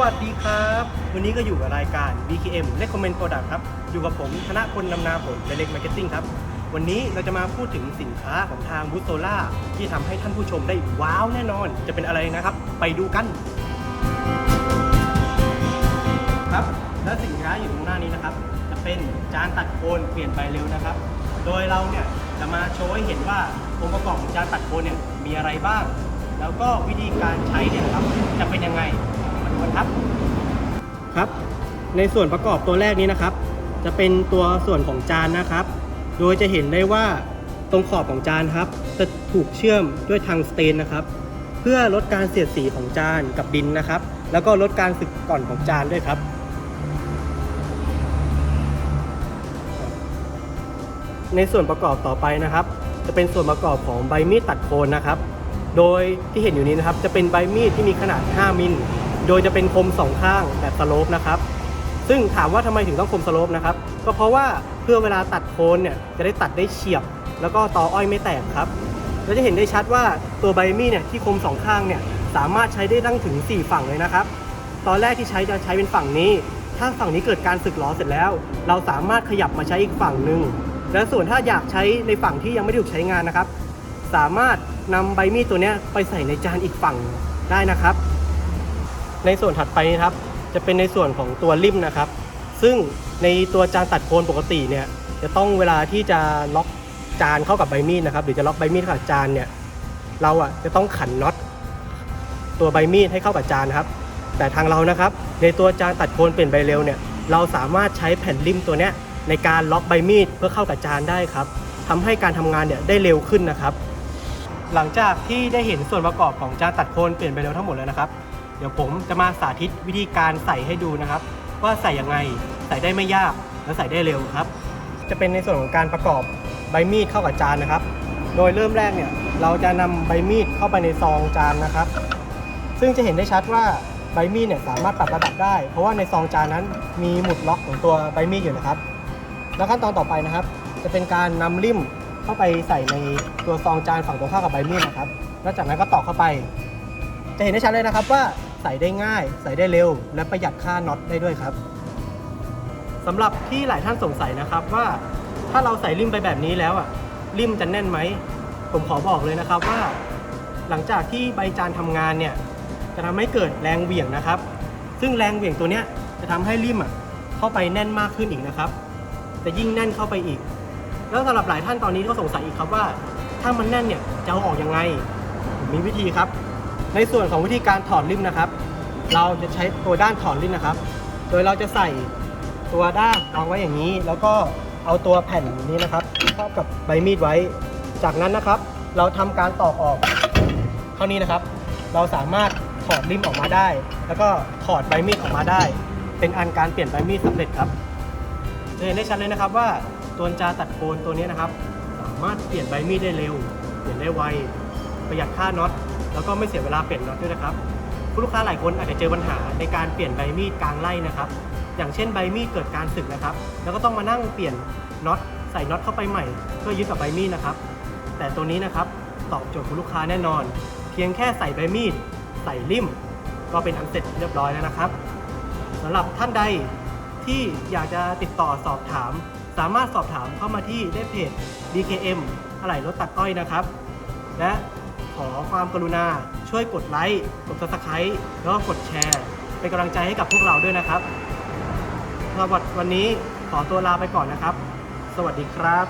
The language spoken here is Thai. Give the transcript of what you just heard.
วัสดีครับ วันนี้ก็อยู่กับรายการ BKM Recommend Product ครับ อยู่กับผมธนพลนำนาผล Direct Marketing ครับ วันนี้เราจะมาพูดถึงสินค้าของทางบูโซล่าที่ทำให้ท่านผู้ชมได้ว้าวแน่นอน จะเป็นอะไรนะครับ ไปดูกัน ครับ และสินค้าอยู่ตรงหน้านี้นะครับ จะเป็นจานตัดโคนเปลี่ยนไปเร็วนะครับ โดยเราเนี่ยจะมาโชว์ให้เห็นว่าองค์ประกอบของจานตัดโคนเนี่ยมีอะไรบ้าง แล้วก็วิธีการใช้เนี่ยนะครับจะเป็นยังไง มาดูกันครับ ครับ ในส่วนประกอบตัวแรกนี้นะครับ จะเป็นตัวส่วนของจานนะครับ โดยจะเห็นได้ว่าตรงขอบของจานครับ จะถูกเชื่อมด้วยทางสเตนนะครับ เพื่อลดการเสียดสีของจานกับดินนะครับ แล้วก็ลดการสึกก่อนของจานด้วยครับในส่วนประกอบต่อไปนะครับ จะเป็นส่วนประกอบของใบมีดตัดโคนนะครับ โดยที่เห็นอยู่นี้นะครับ จะเป็นใบมีดที่มีขนาด 5 มิล โดยจะเป็นคมสองข้างแบบสโลปนะครับ ซึ่งถามว่าทำไมถึงต้องคมสโลปนะครับ ก็เพราะว่าเพื่อเวลาตัดโคนเนี่ยจะได้ตัดได้เฉียบ แล้วก็ตออ้อยไม่แตกครับ เราจะเห็นได้ชัดว่าตัวใบมีดเนี่ยที่คมสองข้างเนี่ยสามารถใช้ได้ตั้งถึง 4 ฝั่งเลยนะครับ ตอนแรกที่ใช้จะใช้เป็นฝั่งนี้ ถ้าฝั่งนี้เกิดการสึกหรอเสร็จแล้ว เราสามารถขยับมาใช้อีกฝั่งหนึ่งและส่วนถ้าอยากใช้ในฝั่งที่ยังไม่ได้ถูกใช้งานนะครับ สามารถนำใบมีดตัวนี้ไปใส่ในจานอีกฝั่งได้นะครับ ในส่วนถัดไปนะครับ จะเป็นในส่วนของตัวริมนะครับ ซึ่งในตัวจานตัดโคนปกติเนี่ยจะต้องเวลาที่จะล็อกจานเข้ากับใบมีดนะครับ หรือจะล็อกใบมีดเข้ากับจานเนี่ยเราอะจะต้องขันน็อตตัวใบมีดให้เข้ากับจานครับ แต่ทางเรานะครับ ในตัวจานตัดโคนเปลี่ยนใบเร็วเนี่ยเราสามารถใช้แผ่นริมตัวเนี้ยในการล็อกใบมีดเพื่อเข้ากับจานได้ครับทำให้การทำงานเนี่ยได้เร็วขึ้นนะครับ หลังจากที่ได้เห็นส่วนประกอบของจานตัดโคนเปลี่ยนไปเร็วทั้งหมดแล้วนะครับ เดี๋ยวผมจะมาสาธิตวิธีการใส่ให้ดูนะครับ ว่าใส่ยังไงใส่ได้ไม่ยากและใส่ได้เร็วครับ จะเป็นในส่วนของการประกอบใบมีดเข้ากับจานนะครับ โดยเริ่มแรกเนี่ยเราจะนำใบมีดเข้าไปในซองจานนะครับ ซึ่งจะเห็นได้ชัดว่าใบมีดเนี่ยสามารถปรับระดับได้ เพราะว่าในซองจานนั้นมีหมุดล็อกของตัวใบมีดอยู่นะครับ แล้วขั้นตอนต่อไปนะครับ จะเป็นการนำลิ่มเข้าไปใส่ในตัวซองจานฝั่งตรงข้ามกับใบมีดนะครับ แล้วจากนั้นก็ตอกเข้าไป จะเห็นได้ชัดเลยนะครับว่า ใส่ได้ง่าย ใส่ได้เร็ว และประหยัดค่าน็อตได้ด้วยครับสำหรับที่หลายท่านสงสัยนะครับว่าถ้าเราใส่ริมไปแบบนี้แล้วอะริมจะแน่นไหม ผมขอบอกเลยนะครับว่า หลังจากที่ใบจานทำงานเนี่ยจะทำให้เกิดแรงเหวี่ยงนะครับ ซึ่งแรงเหวี่ยงตัวเนี้ยจะทำให้ริมอะเข้าไปแน่นมากขึ้นอีกนะครับจะยิ่งแน่นเข้าไปอีก แล้วสำหรับหลายท่านตอนนี้ก็สงสัยอีกครับว่า ถ้ามันแน่นเนี่ยจะเอาออกยังไง มีวิธีครับ ในส่วนของวิธีการถอดริมนะครับ เราจะใช้ตัวด้านถอดริมนะครับ โดยเราจะใส่ตัวด้านวางไว้อย่างนี้ แล้วก็เอาตัวแผ่นนี้นะครับครอบกับใบมีดไว้ จากนั้นนะครับ เราทำการตอกออกเท่านี้นะครับ เราสามารถถอดริมออกมาได้ แล้วก็ถอดใบมีดออกมาได้ เป็นอันการเปลี่ยนใบมีดสำเร็จครับจะเห็นได้ชัดเลยนะครับว่าตัวจาตัดโคนตัวนี้นะครับ สามารถเปลี่ยนใบมีดได้เร็ว เปลี่ยนได้ไว ประหยัดค่าน็อตแล้วก็ไม่เสียเวลาเปลี่ยนน็อตด้วยนะครับผู้ลูกค้าหลายคนอาจจะเจอปัญหาในการเปลี่ยนใบมีดกลางไล่นะครับอย่างเช่นใบมีดเกิดการสึกนะครับ แล้วก็ต้องมานั่งเปลี่ยนน็อตใส่น็อตเข้าไปใหม่ เพื่อยึดกับใบมีดนะครับ แต่ตัวนี้นะครับตอบโจทย์คุณลูกค้าแน่นอน เพียงแค่ใส่ใบมีด ใส่ลิ่ม ก็เป็นอันเสร็จเรียบร้อยแล้วนะครับสำหรับท่านใดที่อยากจะติดต่อสอบถาม สามารถสอบถามเข้ามาที่ได้เพจ DKM อะไหล่รถตัดอ้อยนะครับ และ ขอความกรุณา ช่วยกดไลค์กด subscribe แล้วก็กดแชร์เป็นกำลังใจให้กับพวกเราด้วยนะครับสำหรับวันนี้ขอตัวลาไปก่อนนะครับ สวัสดีครับ